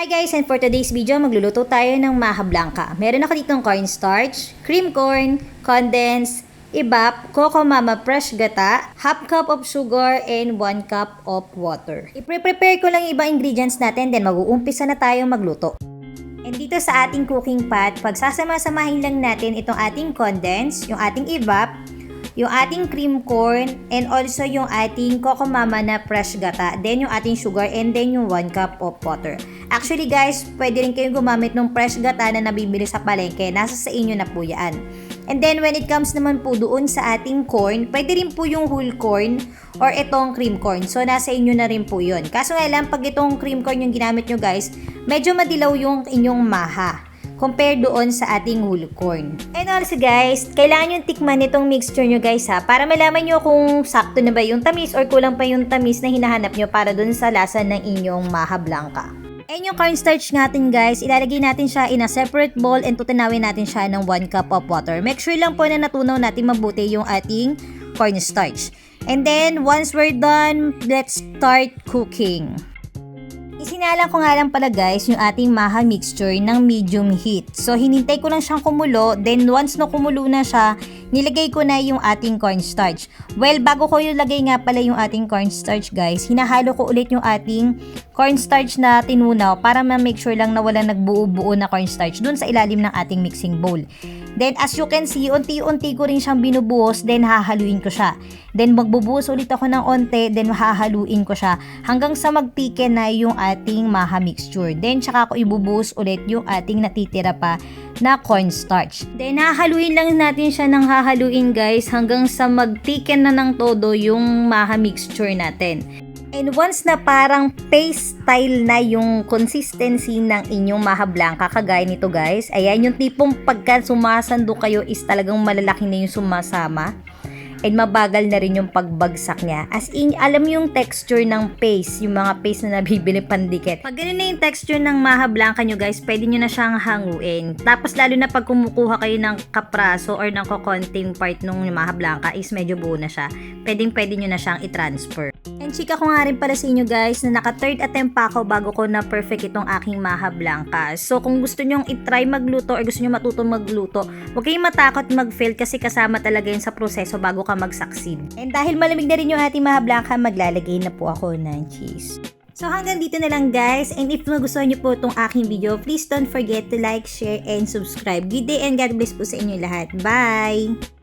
Hi guys, and for today's video, magluluto tayo ng maha blanca. Meron ako ditong cornstarch, cream corn, condensed, ibap, coco mama fresh gata, half cup of sugar, and 1 cup of water. I-prepare ko lang ibang ingredients natin, then mag-uumpisa na tayo magluto. And dito sa ating cooking pot, pagsasama-samahin lang natin itong ating condensed, yung ating ibap, yung ating cream corn, and also yung ating coco mama na fresh gata, then yung ating sugar, and then yung 1 cup of water. Actually guys, pwede rin kayong gumamit ng fresh gata na nabibili sa palengke. Nasa sa inyo na po yan. And then when it comes naman po doon sa ating corn, pwede rin po yung whole corn or itong cream corn. So nasa inyo na rin po yun. Kaso nga lang, pag itong cream corn yung ginamit nyo guys, medyo madilaw yung inyong maha compare doon sa ating whole corn. And also guys, kailangan yung tikman nitong mixture nyo guys ha, para malaman nyo kung sakto na ba yung tamis or kulang pa yung tamis na hinahanap nyo para doon sa lasa ng inyong maha blanca. And yung cornstarch natin guys, ilalagay natin siya in a separate bowl and tutunawin natin siya ng 1 cup of water. Make sure lang po na natunaw natin mabuti yung ating cornstarch. And then, once we're done, let's start cooking. Isinalang ko nga lang pala guys yung ating maha mixture ng medium heat. So hinintay ko lang siyang kumulo, then once na kumulo na siya, nilagay ko na yung ating cornstarch. Well, bago ko yung lagay nga pala yung ating cornstarch guys, hinahalo ko ulit yung ating cornstarch na tinunaw para ma-make sure lang na wala nagbuo-buo na cornstarch dun sa ilalim ng ating mixing bowl. Then as you can see, unti-unti ko rin siyang binubuhos, then hahaluin ko siya. Then magbubuhos ulit ako ng onte, then hahaluin ko siya hanggang sa magpike na yung ating maha mixture. Then tsaka ko ibubuhos ulit yung ating natitira pa na cornstarch. Then hahaluin lang natin siya ng hahaluin guys hanggang sa magpike na ng todo yung maha mixture natin. And once na parang paste style na yung consistency ng inyong maha blanca, kagaya nito guys, ayan yung tipong pagka sumasando kayo is talagang malalaki na yung sumasama. And mabagal na rin yung pagbagsak niya. As in, alam yung texture ng paste, yung mga paste na nabibili pandikit. Pag ganun na yung texture ng maha blanca nyo guys, pwede nyo na siyang hanguin. Tapos lalo na pag kumukuha kayo ng kapraso or ng kokonting part ng maha blanca is medyo buo na siya. Pwedeng pwede nyo na siyang i-transfer. And chika ko nga rin pala sa inyo guys na naka third attempt pa ako bago ko na perfect itong aking maha blanca. So kung gusto nyo i-try magluto or gusto nyo matuto magluto, huwag kayong matakot mag-fail kasi kasama talaga yun sa proseso bago ka mag-succeed. And dahil malamig na rin yung ating maha blanca, maglalagay na po ako ng cheese. So hanggang dito na lang guys and if magustuhan niyo po itong aking video, please don't forget to like, share, and subscribe. Good day and God bless po sa inyo lahat. Bye!